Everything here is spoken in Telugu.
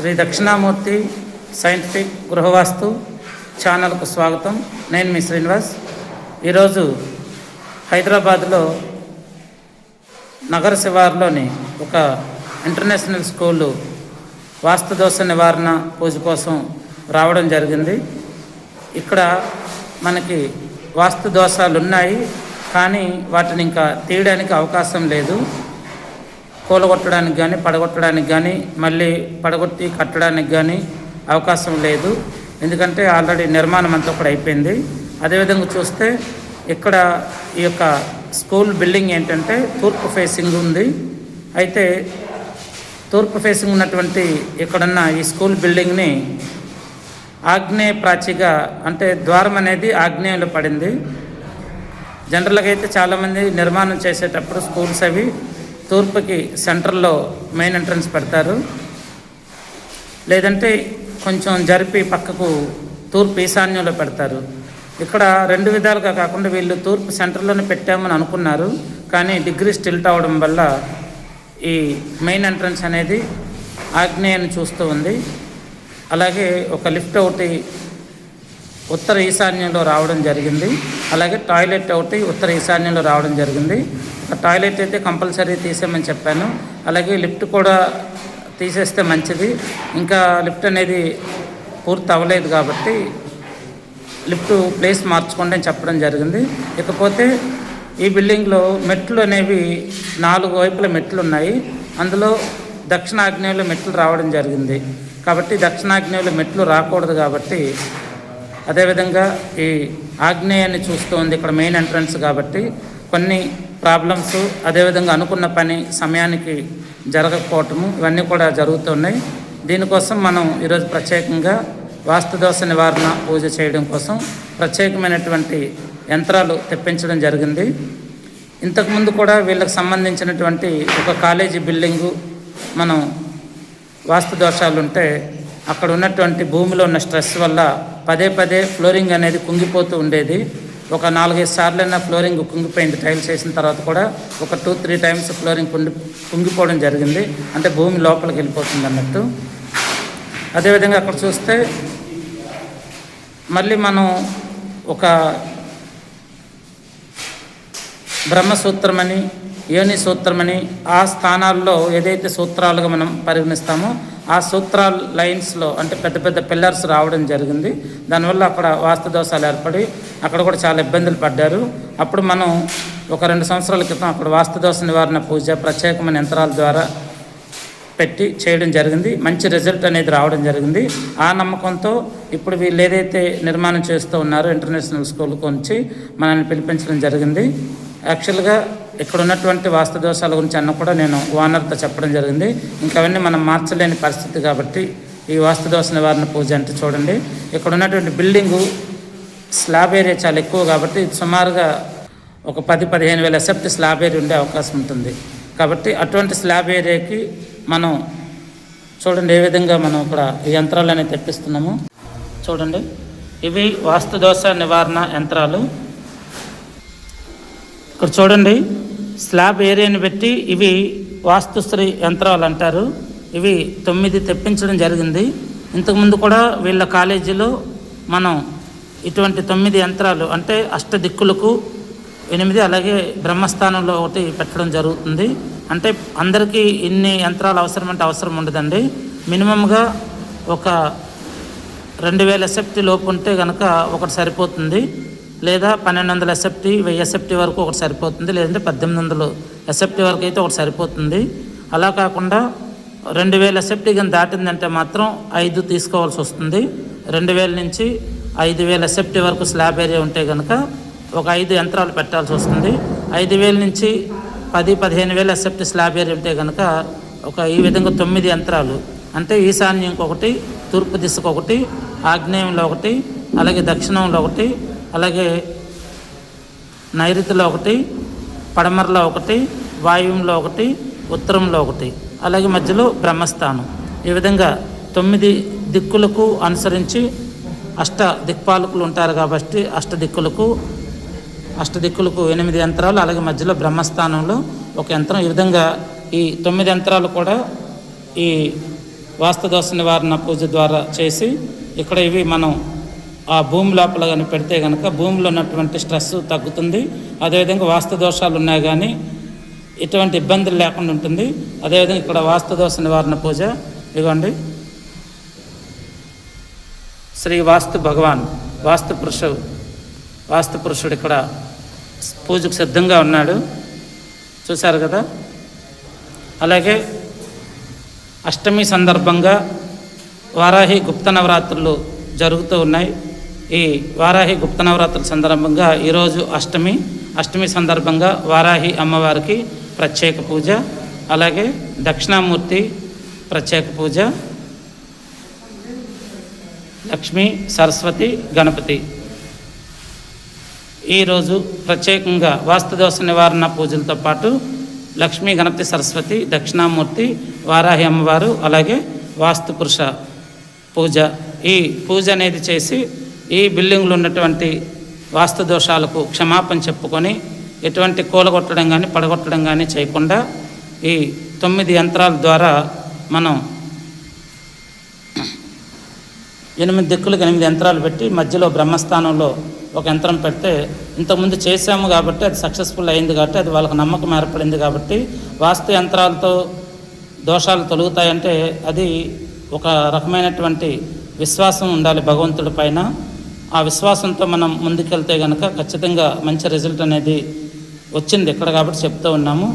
శ్రీ దక్షిణామూర్తి సైంటిఫిక్ గృహవాస్తు ఛానల్కు స్వాగతం. నేను మీ శ్రీనివాస్. ఈరోజు హైదరాబాద్లో నగర శివారులోని ఒక ఇంటర్నేషనల్ స్కూలు వాస్తుదోష నివారణ పూజ కోసం రావడం జరిగింది. ఇక్కడ మనకి వాస్తు దోషాలు ఉన్నాయి కానీ వాటిని ఇంకా తీయడానికి అవకాశం లేదు. కూలగొట్టడానికి కానీ పడగొట్టడానికి కానీ మళ్ళీ పడగొట్టి కట్టడానికి కానీ అవకాశం లేదు. ఎందుకంటే ఆల్రెడీ నిర్మాణం అంతా కూడా అయిపోయింది. అదేవిధంగా చూస్తే ఇక్కడ ఈ యొక్క స్కూల్ బిల్డింగ్ ఏంటంటే తూర్పు ఫేసింగ్ ఉంది. అయితే తూర్పు ఫేసింగ్ ఉన్నటువంటి ఇక్కడున్న ఈ స్కూల్ బిల్డింగ్ని ఆగ్నేయ ప్రాచిగా అంటే ద్వారం అనేది ఆగ్నేయంలో పడింది. జనరల్గా అయితే చాలామంది నిర్మాణం చేసేటప్పుడు స్కూల్స్ అవి తూర్పుకి సెంటర్లో మెయిన్ ఎంట్రన్స్ పెడతారు. లేదంటే కొంచెం జరిపి పక్కకు తూర్పు ఈశాన్యంలో పెడతారు. ఇక్కడ రెండు విధాలుగా కాకుండా వీళ్ళు తూర్పు సెంటర్లోనే పెట్టామని అనుకున్నారు. కానీ డిగ్రీ స్టిల్ట్ అవడం వల్ల ఈ మెయిన్ ఎంట్రన్స్ అనేది ఆగ్నేయాన్ని చూస్తూ ఉంది. అలాగే ఒక లిఫ్ట్ ఒకటి ఉత్తర ఈశాన్యంలో రావడం జరిగింది. అలాగే టాయిలెట్ ఒకటి ఉత్తర ఈశాన్యంలో రావడం జరిగింది. టాయిలెట్ అయితే కంపల్సరీ తీసేయమని చెప్పాను. అలాగే లిఫ్ట్ కూడా తీసేస్తే మంచిది. ఇంకా లిఫ్ట్ అనేది పూర్తి అవ్వలేదు కాబట్టి లిఫ్ట్ ప్లేస్ మార్చుకోండి అని చెప్పడం జరిగింది. ఇకపోతే ఈ బిల్డింగ్లో మెట్లు అనేవి నాలుగు వైపుల మెట్లు ఉన్నాయి. అందులో దక్షిణాగ్నేయులు మెట్లు రావడం జరిగింది. కాబట్టి దక్షిణాగ్నేయులు మెట్లు రాకూడదు కాబట్టి అదేవిధంగా ఈ ఆగ్నేయాన్ని చూస్తుంది ఇక్కడ మెయిన్ ఎంట్రన్స్ కాబట్టి కొన్ని ప్రాబ్లమ్స్ అదేవిధంగా అనుకున్న పని సమయానికి జరగకపోవటము ఇవన్నీ కూడా జరుగుతున్నాయి. దీనికోసం మనం ఈరోజు ప్రత్యేకంగా వాస్తుదోష నివారణ పూజ చేయడం కోసం ప్రత్యేకమైనటువంటి యంత్రాలు తెప్పించడం జరిగింది. ఇంతకుముందు కూడా వీళ్ళకి సంబంధించినటువంటి ఒక కాలేజీ బిల్డింగు మనం వాస్తు దోషాలు ఉంటే అక్కడ ఉన్నటువంటి భూమిలో ఉన్న స్ట్రెస్ వల్ల పదే పదే ఫ్లోరింగ్ అనేది కుంగిపోతూ ఉండేది. ఒక నాలుగైదు సార్లైనా ఫ్లోరింగ్ కుంగిపోయింది. టైల్స్ వేసిన తర్వాత కూడా ఒక టూ త్రీ టైమ్స్ ఫ్లోరింగ్ కుంగి కుంగిపోవడం జరిగింది. అంటే భూమి లోపలికి వెళ్ళిపోతుంది అన్నట్టు. అదేవిధంగా అక్కడ చూస్తే మళ్ళీ మనం ఒక బ్రహ్మసూత్రమని యోని సూత్రమని ఆ స్థానాల్లో ఏదైతే సూత్రాలుగా మనం పరిగణిస్తామో ఆ సూత్ర లైన్స్లో అంటే పెద్ద పెద్ద పిల్లర్స్ రావడం జరిగింది. దానివల్ల అక్కడ వాస్తు దోషాలు ఏర్పడి అక్కడ కూడా చాలా ఇబ్బందులు పడ్డారు. అప్పుడు మనం ఒక రెండు సంవత్సరాల క్రితం అక్కడ వాస్తు దోష నివారణ పూజ ప్రత్యేకమైన యంత్రాల ద్వారా పెట్టి చేయడం జరిగింది. మంచి రిజల్ట్ అనేది రావడం జరిగింది. ఆ నమ్మకంతో ఇప్పుడు వీళ్ళు ఏదైతే నిర్మాణం చేస్తూ ఉన్నారో ఇంటర్నేషనల్ స్కూల్కి వచ్చి మనల్ని పిలిపించడం జరిగింది. యాక్చువల్గా ఇక్కడ ఉన్నటువంటి వాస్తు దోషాల గురించి అన్న కూడా నేను ఓనర్తో చెప్పడం జరిగింది. ఇంకా అవన్నీ మనం మార్చలేని పరిస్థితి కాబట్టి ఈ వాస్తు దోష నివారణ పూజ అంటే చూడండి. ఇక్కడ ఉన్నటువంటి బిల్డింగు స్లాబ్ ఏరియా చాలా ఎక్కువ కాబట్టి సుమారుగా ఒక పది పదిహేను వేల ఎసెప్ట్ స్లాబ్ ఏరియా ఉండే అవకాశం ఉంటుంది. కాబట్టి అటువంటి స్లాబ్ ఏరియాకి మనం చూడండి ఏ విధంగా మనం ఇక్కడ ఈ యంత్రాలు అనేవి తెప్పిస్తున్నాము. చూడండి. ఇవి వాస్తు దోష నివారణ యంత్రాలు. ఇక్కడ చూడండి. స్లాబ్ ఏరియాని పెట్టి ఇవి వాస్తుశ్రీ యంత్రాలు అంటారు. ఇవి తొమ్మిది తెప్పించడం జరిగింది. ఇంతకుముందు కూడా వీళ్ళ కాలేజీలో మనం ఇటువంటి తొమ్మిది యంత్రాలు అంటే అష్ట దిక్కులకు ఎనిమిది అలాగే బ్రహ్మస్థానంలో ఒకటి పెట్టడం జరుగుతుంది. అంటే అందరికీ ఇన్ని యంత్రాలు అవసరం అంటే అవసరం ఉండదండి. మినిమంగా ఒక రెండు వేల సెఫ్టీ లోపు ఉంటే కనుక ఒకటి సరిపోతుంది. లేదా పన్నెండు వందల ఎస్ఎఫ్టీ వెయ్యి ఎస్ఎఫ్టీ వరకు ఒకటి సరిపోతుంది లేదంటే పద్దెనిమిది వందలు ఎస్ఎఫ్టీ వరకు అయితే ఒకటి సరిపోతుంది. అలా కాకుండా రెండు వేల ఎస్ఎఫ్టీ కానీ దాటిందంటే మాత్రం ఐదు తీసుకోవాల్సి వస్తుంది. రెండు వేల నుంచి ఐదు వేల ఎస్ఎఫ్టీ వరకు స్లాబ్ ఏరియా ఉంటే కనుక ఒక ఐదు యంత్రాలు పెట్టాల్సి వస్తుంది. ఐదు వేల నుంచి పది పదిహేను వేల ఎస్ఎఫ్టీ స్లాబ్ ఏరియా ఉంటే కనుక ఒక ఈ విధంగా తొమ్మిది యంత్రాలు. అంటే ఈశాన్యంకి ఒకటి తూర్పు దిశకు ఒకటి ఆగ్నేయంలో ఒకటి అలాగే దక్షిణంలో ఒకటి అలాగే నైరుతిలో ఒకటి పడమరలో ఒకటి వాయువులో ఒకటి ఉత్తరంలో ఒకటి అలాగే మధ్యలో బ్రహ్మస్థానం. ఈ విధంగా తొమ్మిది దిక్కులకు అనుసరించి అష్ట దిక్పాలకులు ఉంటారు కాబట్టి అష్ట దిక్కులకు అష్ట దిక్కులకు ఎనిమిది యంత్రాలు అలాగే మధ్యలో బ్రహ్మస్థానంలో ఒక యంత్రం. ఈ విధంగా ఈ తొమ్మిది యంత్రాలు కూడా ఈ వాస్తుదోష నివారణ పూజ ద్వారా చేసి ఇక్కడ ఇవి మనం ఆ భూమి లోపల కానీ పెడితే కనుక భూమిలో ఉన్నటువంటి స్ట్రెస్ తగ్గుతుంది. అదేవిధంగా వాస్తు దోషాలు ఉన్నాయి కానీ ఎటువంటి ఇబ్బందులు లేకుండా ఉంటుంది. అదేవిధంగా ఇక్కడ వాస్తు దోష నివారణ పూజ. ఇదిగోండి. శ్రీ వాస్తు భగవాన్ వాస్తు పురుషుడు వాస్తు పురుషుడు ఇక్కడ పూజకు సిద్ధంగా ఉన్నాడు. చూశారు కదా? అలాగే అష్టమి సందర్భంగా వారాహి గుప్త నవరాత్రులు జరుగుతూ ఉన్నాయి. ఈ వారాహి గుప్త నవరాత్రుల సందర్భంగా ఈరోజు అష్టమి అష్టమి సందర్భంగా వారాహి అమ్మవారికి ప్రత్యేక పూజ అలాగే దక్షిణామూర్తి ప్రత్యేక పూజ లక్ష్మి సరస్వతి గణపతి. ఈరోజు ప్రత్యేకంగా వాస్తుదోష నివారణ పూజలతో పాటు లక్ష్మీ గణపతి సరస్వతి దక్షిణామూర్తి వారాహి అమ్మవారు అలాగే వాస్తు పురుష పూజ. ఈ పూజ అనేది చేసి ఈ బిల్డింగ్లో ఉన్నటువంటి వాస్తు దోషాలకు క్షమాపణ చెప్పుకొని ఎటువంటి కూలగొట్టడం కానీ పడగొట్టడం కానీ చేయకుండా ఈ తొమ్మిది యంత్రాల ద్వారా మనం ఎనిమిది దిక్కులకు ఎనిమిది యంత్రాలు పెట్టి మధ్యలో బ్రహ్మస్థానంలో ఒక యంత్రం పెడితే ఇంతకుముందు చేశాము కాబట్టి అది సక్సెస్ఫుల్ అయింది కాబట్టి అది వాళ్ళకి నమ్మకం ఏర్పడింది కాబట్టి వాస్తు యంత్రాలతో దోషాలు తొలుగుతాయంటే అది ఒక రకమైనటువంటి విశ్వాసం ఉండాలి భగవంతుడి పైన. ఆ విశ్వాసంతో మనం ముందుకెళ్తే కనుక ఖచ్చితంగా మంచి రిజల్ట్ అనేది వచ్చింది. ఇక్కడ కాబట్టి చెప్తూ ఉన్నాము.